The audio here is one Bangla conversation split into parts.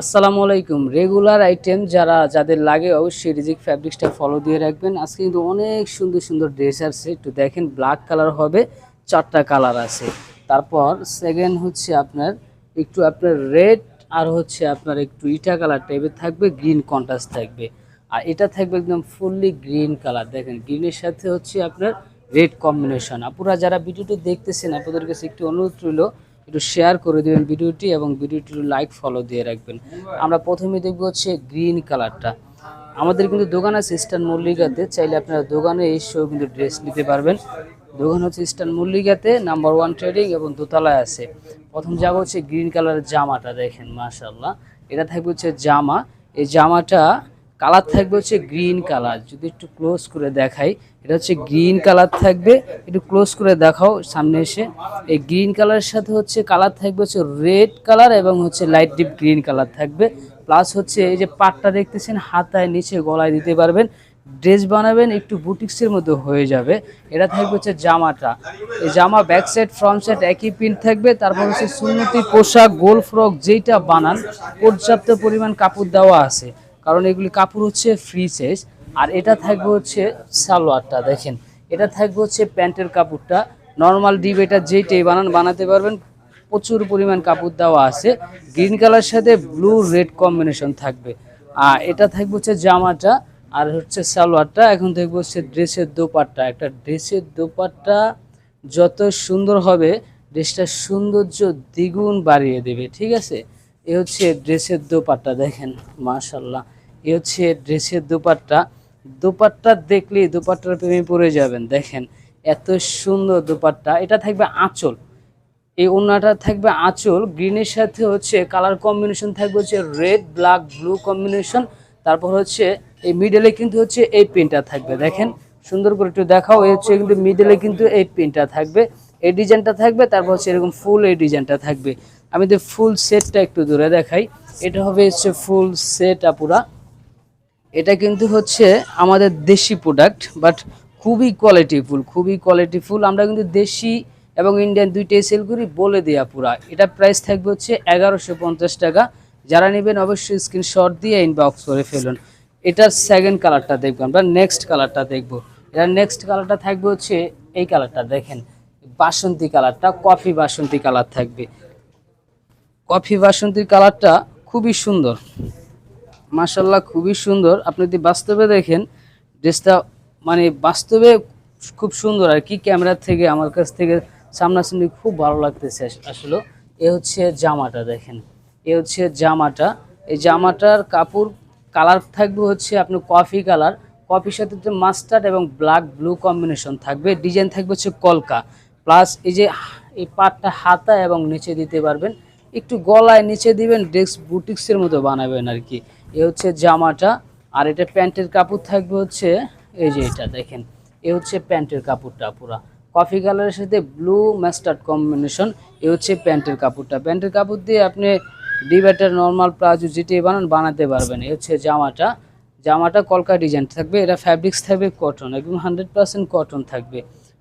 আসসালামু আলাইকুম। রেগুলার আইটেম যারা, যাদের লাগে অবশ্যই রিজিক ফ্যাব্রিক্সটা ফলো দিয়ে রাখবেন। আজকে কিন্তু অনেক সুন্দর সুন্দর ড্রেস আছে একটু দেখেন ব্ল্যাক কালার হবে, চারটা কালার আছে। তারপর সেকেন্ড হচ্ছে আপনার, একটু আপনার রেড আর হচ্ছে আপনার একটু ইটা কালার টাইপের থাকবে গ্রিন কন্ট্রাস্ট থাকবে। আর এটা থাকবে একদম ফুললি গ্রিন কালার দেখেন গ্রিনের সাথে হচ্ছে আপনার রেড কম্বিনেশন আপুরা যারা ভিডিওটি দেখতেছেন, আপনাদের কাছে একটু অনুরোধ রইল একটু শেয়ার করে দেবেন ভিডিওটি এবং ভিডিওটি লাইক ফলো দিয়ে রাখবেন। আমরা প্রথমে দেখব হচ্ছে গ্রিন কালারটা আমাদের কিন্তু দোকান আছে ইস্টার্ন মল্লিকাতে চাইলে আপনারা দোকানে এসেও কিন্তু ড্রেস নিতে পারবেন। দোকান হচ্ছে ইস্টার্ন মল্লিকাতে নাম্বার ওয়ান ট্রেডিং এবং দোতলায় আছে। প্রথম যাব হচ্ছে গ্রিন কালারের জামাটা, দেখেন মাশাল্লাহ এটা থাকবে হচ্ছে জামা। এই জামাটা কালার থাকবে হচ্ছে গ্রিন কালার যদি একটু ক্লোজ করে দেখাই, এটা হচ্ছে গ্রিন কালার থাকবে। একটু ক্লোজ করে দেখাও সামনে এসে। এই গ্রিন কালারের সাথে হচ্ছে কালার থাকবে হচ্ছে রেড কালার এবং হচ্ছে লাইট ডিপ গ্রিন কালার থাকবে। প্লাস হচ্ছে এই যে পাটটা দেখতেছেন, হাতায় নিচে গলায় দিতে পারবেন। ড্রেস বানাবেন, একটু বুটিক্সের মধ্যে হয়ে যাবে। এটা থাকবে হচ্ছে জামাটা। এই জামা ব্যাক সাইড ফ্রন্ট সাইড একই প্রিন্ট থাকবে। তারপর হচ্ছে সুন্নতি, পোশাক, গোল ফ্রক যেইটা বানান, পর্যাপ্ত পরিমাণ কাপড় দেওয়া আছে। কারণ এগুলি কাপড় হচ্ছে ফ্রি সাইজ আর এটা থাকবে হচ্ছে সালোয়ারটা, দেখেন। এটা থাকবে হচ্ছে প্যান্টের কাপড়টা। নর্মাল ডিপ এটা যেইটাই বানান, বানাতে পারবেন। প্রচুর পরিমাণ কাপড় দেওয়া আছে। গ্রিন কালার সাথে ব্লু রেড কম্বিনেশন থাকবে। আর এটা থাকবে হচ্ছে জামাটা, আর হচ্ছে সালোয়ারটা। এখন দেখব হচ্ছে ড্রেসের দোপাট্টা। একটা ড্রেসের দোপাট্টা যত সুন্দর হবে ড্রেসটার সৌন্দর্য দ্বিগুণ বাড়িয়ে দেবে, ঠিক আছে? এ হচ্ছে ড্রেসের দোপাট্টা, দেখেন মাশাল্লাহ এ হচ্ছে ড্রেসের দোপাট্টা। দোপাট্টা দেখলেই দোপাট্টার প্রেমে পড়ে যাবেন, দেখেন। এত সুন্দর দোপাট্টা। এটা থাকবে আঁচল। এই ওড়নাটা থাকবে আঁচল। গ্রিনের সাথে হচ্ছে কালার কম্বিনেশন থাকবে হচ্ছে রেড, ব্ল্যাক, ব্লু কম্বিনেশন। তারপর হচ্ছে এই মিডলে কিন্তু হচ্ছে এই পেনটা থাকবে, দেখেন। সুন্দর করে একটু দেখাও, এই হচ্ছে কিন্তু মিডলে কিন্তু এই পেনটা থাকবে। এই ডিজাইনটা থাকবে, তারপর হচ্ছে এরকম ফুল এই ডিজাইনটা থাকবে। আমি তো ফুল সেটটা একটু দূরে দেখাই, এটা হবে হচ্ছে ফুল সেট আপুরা। এটা কিন্তু হচ্ছে আমাদের দেশি প্রোডাক্ট বাট খুবই কোয়ালিটিফুল খুবই কোয়ালিটিফুল আমরা কিন্তু দেশি এবং ইন্ডিয়ান দুইটাই সেল করি বলে দেয়া পুরা এটা প্রাইস থাকবে হচ্ছে এগারোশো পঞ্চাশ টাকা। যারা নেবেন অবশ্যই স্ক্রিনশট দিয়ে ইনবক্স করে ফেলুন। এটার সেকেন্ড কালারটা দেখব আমরা নেক্সট কালারটা দেখব। এটার নেক্সট কালারটা থাকবে হচ্ছে এই কালারটা দেখেন, বাসন্তী কালারটা কফি বাসন্তী কালার থাকবে। কফি বাসন্তীর কালারটা খুবই সুন্দর। মাশাল্লাহ খুবই সুন্দর। আপনি যদি বাস্তবে দেখেন, ড্রেসটা মানে বাস্তবে খুব সুন্দর। আর কি ক্যামেরা থেকে, আমার কাছ থেকে সামনাসামনি খুব ভালো লাগতেছে আসলে। এ হচ্ছে জামাটা দেখেন। এ হচ্ছে জামাটা। এই জামাটার কাপড়, কালার থাকবে হচ্ছে আপনার কফি কালার। কফির সাথে হচ্ছে মাস্টার্ড এবং ব্ল্যাক ব্লু কম্বিনেশন থাকবে। ডিজাইন থাকবে হচ্ছে কলকা। প্লাস এই যে, এই পাটটা হাতা এবং নিচে দিতে পারবেন। একটু গলায় নিচে দিবেন, ডেস্ক বুটিক্সের মতো বানাবেন আর কি। এ হচ্ছে জামাটা, আর এটা প্যান্টের কাপড় থাকবে হচ্ছে, এই যে এটা দেখেন, এ হচ্ছে প্যান্টের কাপড়টা পুরা। কফি কালারের সাথে ব্লু ম্যাস্টার্ড কম্বিনেশন, এ হচ্ছে প্যান্টের কাপড়টা। প্যান্টের কাপড় দিয়ে আপনি ডিবেটার নর্মাল প্লাজো যেটাই বানান, বানাতে পারবেন। এ হচ্ছে জামাটা জামাটা কলকা ডিজাইন থাকবে, এটা ফ্যাব্রিক্স থাকবে কটন একদম হান্ড্রেড পার্সেন্ট কটন থাকবে।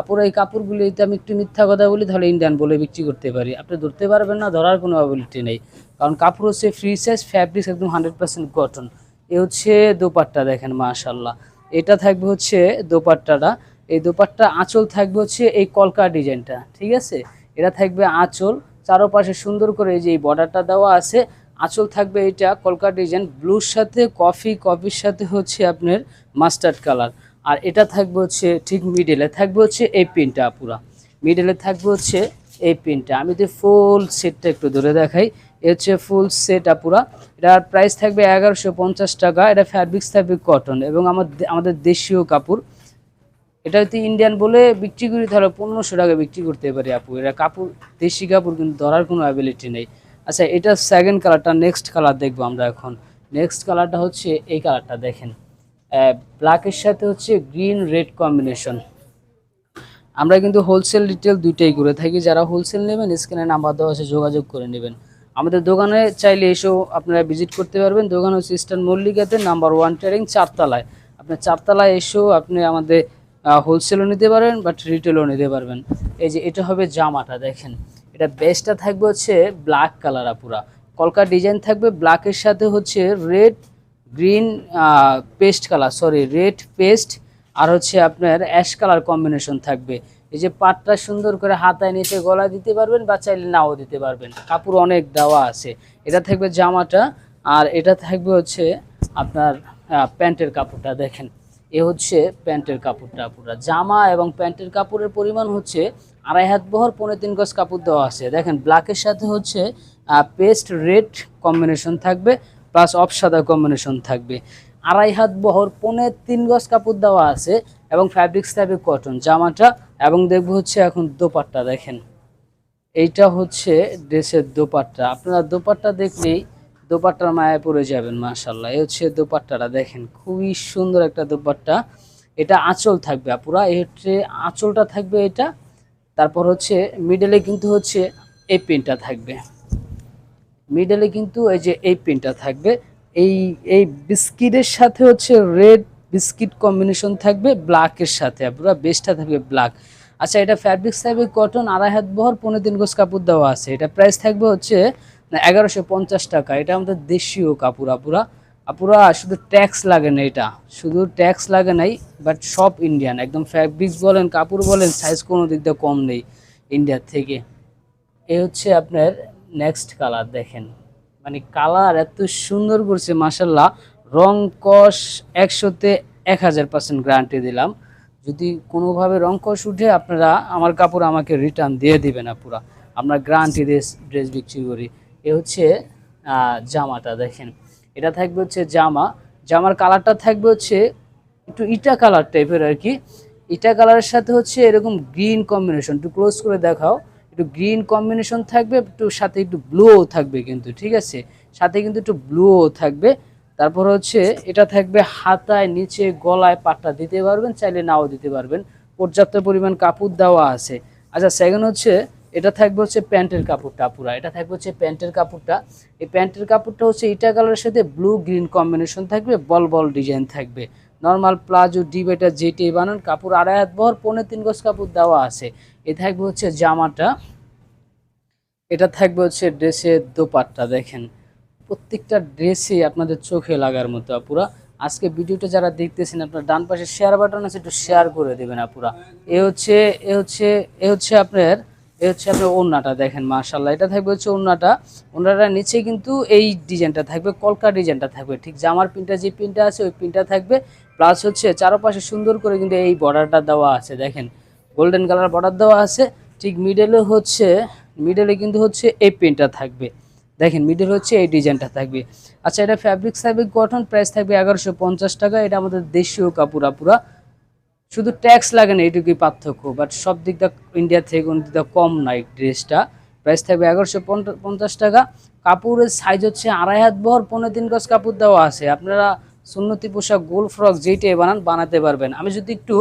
আপুরা এই কাপড়গুলো যদি আমি একটু মিথ্যা কথা বলি, তাহলে ইন্ডিয়ান বলে বিক্রি করতে পারি। আপনি ধরতে পারবেন না, ধরার কোনো অ্যাবিলিটি নেই। কারণ কাপড় হচ্ছে ফ্রি সাইজ ফ্যাব্রিক্স একদম হান্ড্রেড পার্সেন্ট কটন এ হচ্ছে দোপাট্টা দেখেন মাশাল্লাহ এটা থাকবে হচ্ছে দোপাট্টাটা। এই দোপাট্টা আঁচল থাকবে হচ্ছে এই কলকা ডিজাইনটা, ঠিক আছে? এটা থাকবে আঁচল। চারোপাশে সুন্দর করে এই যে এই বর্ডারটা দেওয়া আছে, আঁচল থাকবে এটা কলকা ডিজাইন। ব্লুর সাথে কফি কফির সাথে হচ্ছে আপনার মাস্টার্ড কালার আর এটা থাকবে হচ্ছে ঠিক মিডেলে থাকবে হচ্ছে এই পিনটা পুরা। মিডলে থাকবে হচ্ছে এই পিনটা আমি তো ফুল সেটটা একটু ধরে দেখাই, এ হচ্ছে ফুল সেট পুরা। এটার প্রাইস থাকবে এগারোশো পঞ্চাশ টাকা। এটা ফ্যাব্রিক্স থাকবে কটন এবং আমাদের আমাদের দেশীয় কাপড়। এটা যদি ইন্ডিয়ান বলে বিক্রি করি তাহলে পনেরোশো টাকা বিক্রি করতে পারি আপু। এটা কাপড়, দেশি কাপড় কিন্তু ধরার কোনো অ্যাবিলিটি নেই। আচ্ছা এটা সেকেন্ড কালারটা নেক্সট কালার দেখব আমরা এখন। নেক্সট কালারটা হচ্ছে এই কালারটা দেখেন। ব্ল্যাকের সাথে হচ্ছে গ্রিন রেড কম্বিনেশন আমরা কিন্তু হোলসেল রিটেল দুইটাই করে থাকি। যারা হোলসেল নেবেন স্ক্রিনে নাম্বার দেওয়া আছে, যোগাযোগ করে নেবেন। আমাদের দোকানে চাইলে এসেও আপনারা ভিজিট করতে পারবেন। দোকান হচ্ছে ইস্টার্ন মল্লিকাতে নাম্বার ওয়ান টেরিং চারতলায়। আপনার চারতলায় এসেও আপনি আমাদের হোলসেলও নিতে পারবেন বাট রিটেলও নিতে পারবেন। এই যে এটা হবে জামাটা, দেখেন। এটা বেস্টটা থাকবে হচ্ছে ব্ল্যাক কালার পুরা। কলকা ডিজাইন থাকবে ব্ল্যাকের সাথে হচ্ছে red green paste colour, sorry, red paste আর হচ্ছে আপনার অ্যাশ কালার কম্বিনেশন থাকবে। এই যে পাটটা সুন্দর করে হাতায় নিচে গলায় দিতে পারবেন বা চাইলে নাও দিতে পারবেন। কাপড় অনেক দেওয়া আছে। এটা থাকবে জামাটা আর এটা থাকবে হচ্ছে আপনার প্যান্টের কাপড়টা দেখেন। এ হচ্ছে প্যান্টের কাপড়টা পুরো। জামা এবং প্যান্টের কাপড়ের পরিমাণ হচ্ছে আড়াই হাত বহর পনেরো তিন গজ কাপড় দেওয়া আছে। দেখেন ব্ল্যাকের সাথে হচ্ছে পেস্ট রেড কম্বিনেশন থাকবে প্লাস অফ সাদা কম্বিনেশন থাকবে। আড়াই হাত বহর, পনে তিন গজ কাপড় দেওয়া আছে এবং ফ্যাব্রিক্স থাকবে কটন জামাটা এবং দেখব হচ্ছে এখন দোপাট্টা দেখেন। এইটা হচ্ছে ড্রেসের দোপাট্টা। আপনারা দোপাট্টা দেখলেই দোপাট্টার মায়ায় পড়ে যাবেন মাশাল্লাহ এই হচ্ছে দোপাট্টাটা দেখেন, খুবই সুন্দর একটা দোপাট্টা। এটা আঁচল থাকবে আপুরা, এই হচ্ছে আঁচলটা থাকবে এটা। তারপর হচ্ছে মিডলে কিন্তু হচ্ছে এই পেনটা থাকবে। মিডলে কিন্তু এই যে এই পেনটা থাকবে, এই এই বিস্কিটের সাথে হচ্ছে রেড বিস্কিট কম্বিনেশন থাকবে ব্ল্যাকের সাথে পুরো বেস্টটা থাকবে ব্ল্যাক আচ্ছা এটা ফ্যাব্রিক্স থাকবে কটন আড়াই হাত বহর, পনেরো তিন গোজ কাপড় দেওয়া আছে। এটা প্রাইস থাকবে হচ্ছে এগারোশো পঞ্চাশ টাকা। এটা আমাদের দেশীয় কাপড় আপুরা আপুরা শুধু ট্যাক্স লাগে না এটা। শুধু ট্যাক্স লাগে নাই বাট সব ইন্ডিয়ান একদম ফ্যাব্রিক্স বলেন, কাপড় বলেন সাইজ কোনো দিক দিয়ে কম নেই ইন্ডিয়ার থেকে। এ হচ্ছে আপনার নেক্সট কালার দেখেন। মানে কালার এত সুন্দর করছে মাসাল্লাহ রং কষ একশোতে এক হাজার পার্সেন্ট গ্যারান্টি দিলাম। যদি কোনোভাবে রং কষ উঠে, আপনারা আমার কাপড় আমাকে রিটার্ন দিয়ে দিবেন পুরা আমরা গ্যারান্টি ড্রেস ড্রেস বিক্রি করি। এ হচ্ছে জামাটা দেখেন। এটা থাকবে হচ্ছে জামা। জামার কালারটা থাকবে হচ্ছে একটু ইটা কালার টাইপের আর কি। ইটা কালারের সাথে হচ্ছে এরকম গ্রিন কম্বিনেশন একটু ক্লোজ করে দেখাও। একটু গ্রিন কম্বিনেশন থাকবে, একটু সাথে একটু ব্লুও থাকবে কিন্তু, ঠিক আছে? সাথে কিন্তু একটু ব্লুও থাকবে। তারপর হচ্ছে এটা থাকবে হাতায় নিচে গলায় পাটটা দিতে পারবেন, চাইলে নাও দিতে পারবেন। পর্যাপ্ত পরিমাণ কাপড় দেওয়া আছে। আচ্ছা সেকেন্ড হচ্ছে, এটা থাকবে হচ্ছে প্যান্টের কাপড়টা পুরা। এটা থাকবে হচ্ছে প্যান্টের কাপড়টা। এই প্যান্টের কাপড়টা হচ্ছে ইটা কালারের সাথে ব্লু গ্রিন কম্বিনেশন থাকবে, বল বল ডিজাইন থাকবে। নর্মাল প্লাজো ডিবেটা যেটি বানান, কাপড় আড়াই হাত বহর পনেরো তিন গজ কাপড় দেওয়া আছে। এ থাকবে হচ্ছে জামাটা, এটা থাকবে হচ্ছে ড্রেসের দোপাট্টা, দেখেন। প্রত্যেকটা ড্রেসে আপনাদের চোখে লাগার মতো, আপুরা। আজকে ভিডিওটা যারা দেখতেছেন, আপনার ডান পাশে শেয়ার বাটন আছে, একটু শেয়ার করে দেবেন, আপুরা। এ হচ্ছে এ হচ্ছে এ হচ্ছে আপনার, এ হচ্ছে আপনার ওড়নাটা, দেখেন মার্শাল্লাহ এটা থাকবে হচ্ছে ওড়নাটা। ওড়নাটা নিচে কিন্তু এই ডিজাইনটা থাকবে, কলকা ডিজাইনটা থাকবে। ঠিক জামার পিনটা যে পিনটা আছে, ওই পিনটা থাকবে। প্লাস হচ্ছে চারপাশে সুন্দর করে কিন্তু এই বর্ডারটা দেওয়া আছে, দেখেন। গোল্ডেন কালার বর্ডার দেওয়া আছে। ঠিক মিডলে হচ্ছে মিডলে কিন্তু হচ্ছে এই পেনটা থাকবে। দেখেন মিডল হচ্ছে এই ডিজাইনটা থাকবে। আচ্ছা এটা ফ্যাব্রিক থাকবে গঠন প্রাইস থাকবে এগারোশো পঞ্চাশ টাকা। এটা আমাদের দেশীয় কাপড় পুরা শুধু ট্যাক্স লাগে না এইটুকুই পার্থক্য। বাট সব দিক দিয়ে ইন্ডিয়া থেকে কোনো দিক দিয়ে কম নাই ড্রেসটা প্রাইস থাকবে এগারোশো পঞ্চাশ টাকা। কাপড়ের সাইজ হচ্ছে আড়াই হাত বহর, পনেরো তিন গজ কাপড় দেওয়া আছে। আপনারা সুন্নতি পোশাক, গোল ফ্রক যেইটাই বানান, বানাতে পারবেন। আমি যদি একটু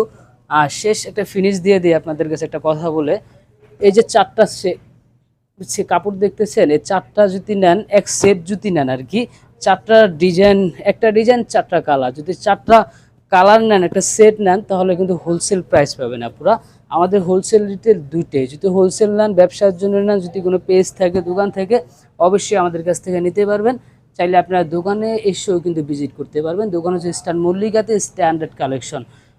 আহ, শেষ একটা ফিনিশ দিয়ে দিই আপনাদের কাছে একটা কথা বলে। এই যে চারটা সে- কাপড় দেখতেছেন এই চারটা যদি নেন এক সেট যদি নেন আর কি চারটা ডিজাইন একটা ডিজাইন চারটা কালার যদি চারটা কালার নেন একটা সেট নেন তাহলে কিন্তু হোলসেল প্রাইস পাবেন আপনারা আমাদের হোলসেল রিটেল দুইটাই। যদি হোলসেল নেন ব্যবসার জন্য নেন যদি কোনো পেজ থাকে দোকান থেকে অবশ্যই আমাদের কাছ থেকে নিতে পারবেন। চাইলে আপনারা দোকানে এসেও কিন্তু ভিজিট করতে পারবেন। দোকান হচ্ছে স্টার মল্লিকাতে স্ট্যান্ডার্ড কালেকশন